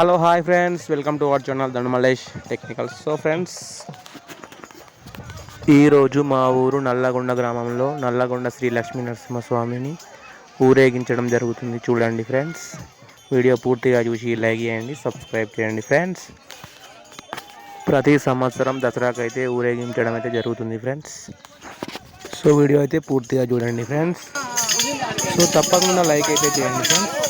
Hello hi friends welcome to our channel దండమలేష్ technical so friends ఈరోజు మా ఊరు నల్లగొండ గ్రామంలో నల్లగొండ శ్రీ లక్ష్మీ నరసింహస్వామిని ఊరేగించడం జరుగుతుంది. చూడండి ఫ్రెండ్స్ వీడియో పూర్తిగా చూసి లైక్ చేయండి సబ్స్క్రైబ్ చేయండి ఫ్రెండ్స్ ప్రతి సంవత్సరం దసరాకు అయితే ఊరేగించడం అయితే జరుగుతుంది ఫ్రెండ్స్ సో వీడియో అయితే పూర్తిగా చూడండి ఫ్రెండ్స్ సో తప్పకుండా లైక్ అయితే చేయండి ఫ్రెండ్స్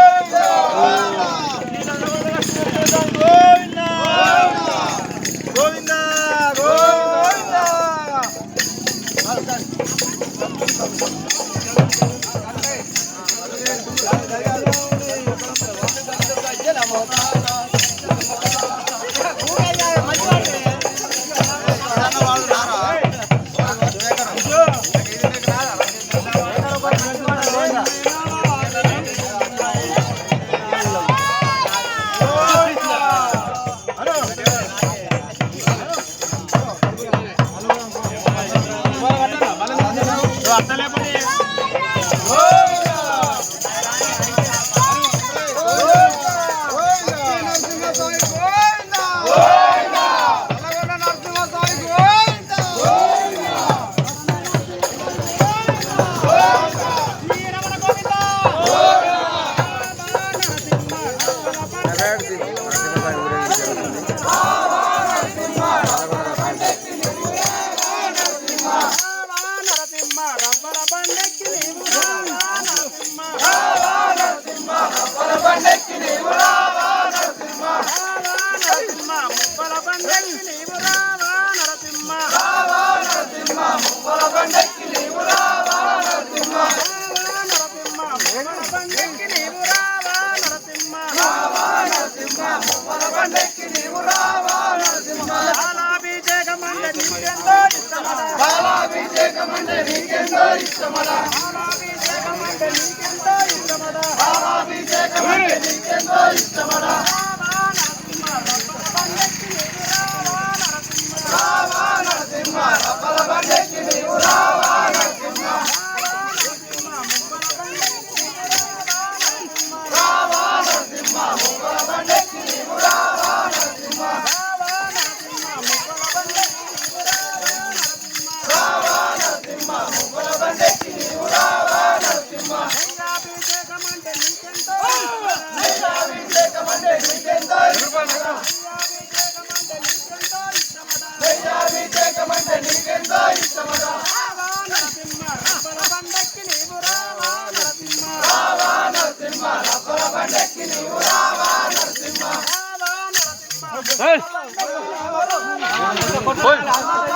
అభిషేకమంటే నీకెంతో ఇష్టమదా భావాభిషేకమంటే నీకెంతో ఇష్టమదా భావాభిషేకమంటే నీకెంతో ఇష్టమదా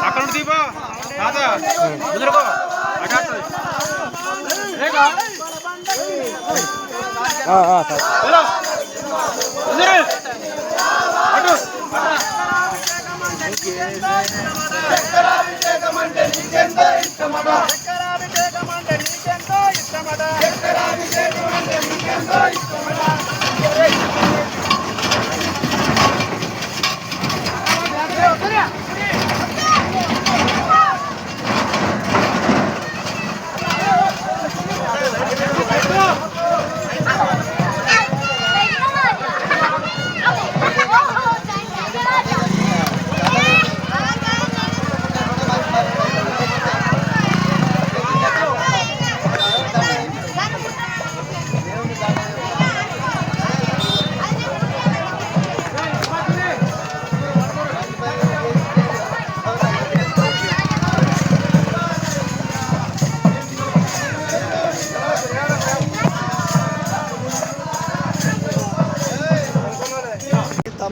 అక్కడ దీపా తాత కుదురుకో Thank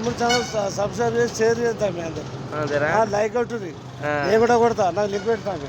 తమ్ముడు ఛానల్ సబ్స్క్రైబ్ చేసి షేర్ చేస్తాం మీ అందరు. లైక్ ఆ. నేను కూడా కొడతా నాకు లింక్ పెడతాను